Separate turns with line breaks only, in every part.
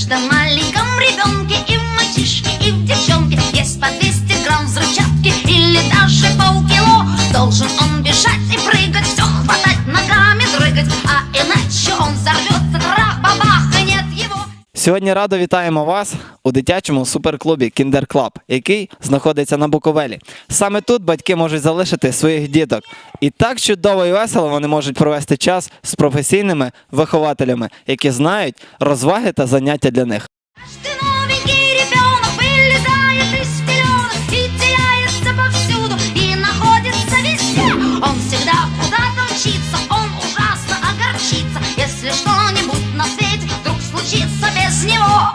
каждом маленьком ребенке и мальчишке,
Сьогодні радо вітаємо вас у дитячому суперклубі Кіндер Клаб, який знаходиться на Буковелі. Саме тут батьки можуть залишити своїх діток. І так чудово і весело вони можуть провести час з професійними вихователями, які знають розваги та заняття для них.
случится без него.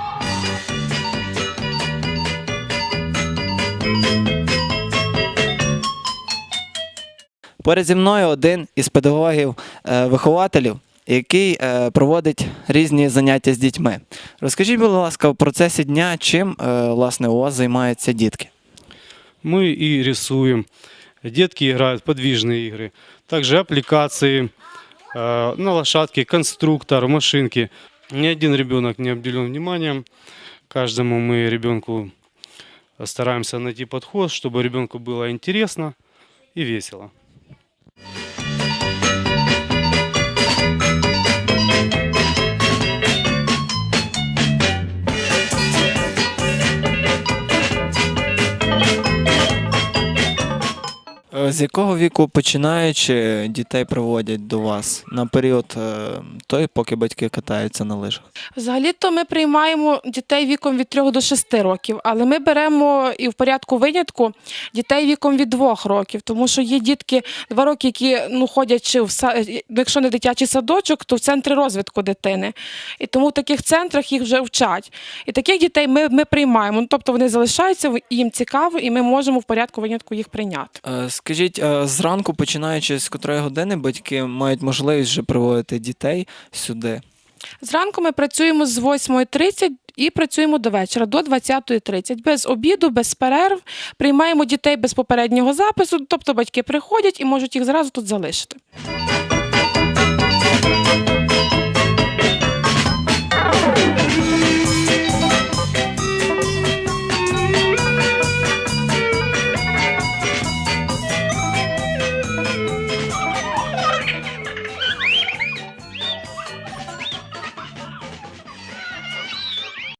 Поряд зі мною один із педагогів-вихователів, який е, проводить різні заняття з дітьми. Розкажіть, будь ласка, в процесі дня, чим е, власне у вас займаються дітки?
Мы и рисуем. Детки играют в подвижные игры. Также аппликации э, на лошадке, конструктор, машинки. Ни один ребенок не обделен вниманием. Каждому мы ребенку стараемся найти подход, чтобы ребенку было интересно и весело.
З якого віку починаючи дітей приводять до вас на період е, той, поки батьки катаються на лижах?
Взагалі-то ми приймаємо дітей віком від 3 до 6 років, але ми беремо і в порядку винятку дітей віком від 2 років, тому що є дітки 2 роки, які ну, ходять чи в са- ну, якщо не дитячий садочок, то в центрі розвитку дитини. І тому в таких центрах їх вже вчать. І таких дітей ми, ми приймаємо. Ну, тобто вони залишаються, їм цікаво, і ми можемо в порядку винятку їх прийняти.
Е, Скажіть, е, зранку, починаючи з котрої години, батьки мають можливість вже приводити дітей сюди.
Зранку ми працюємо з 8.30 і працюємо до вечора, до 20.30. Без обіду, без перерв. Приймаємо дітей без попереднього запису, тобто батьки приходять і можуть їх зразу тут залишити.